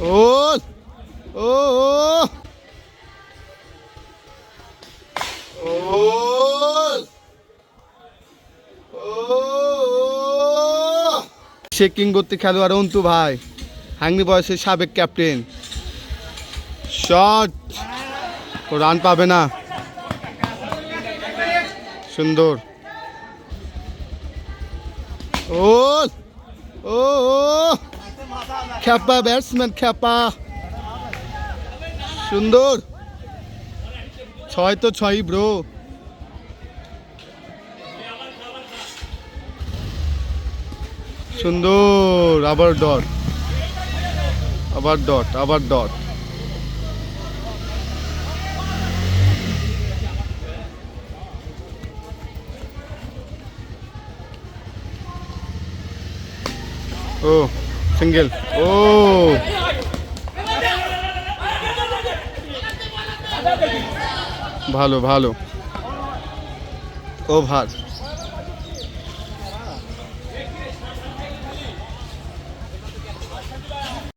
ও ও ও সে খেলোয়াড় অন্তু ভাই হাঙ্গি বয়সের সাবেক ক্যাপ্টেন। শট। ও রান পাবে না। সুন্দর। ও ও খ্যাপা ব্যাটসম্যান খ্যাপা সুন্দর। ছয় তো ছয়ই ব্রো সুন্দর, আবার ডট। আবার ডট আবার ডট। ও। সিঙ্গেল ও ভালো ভালো। ওভার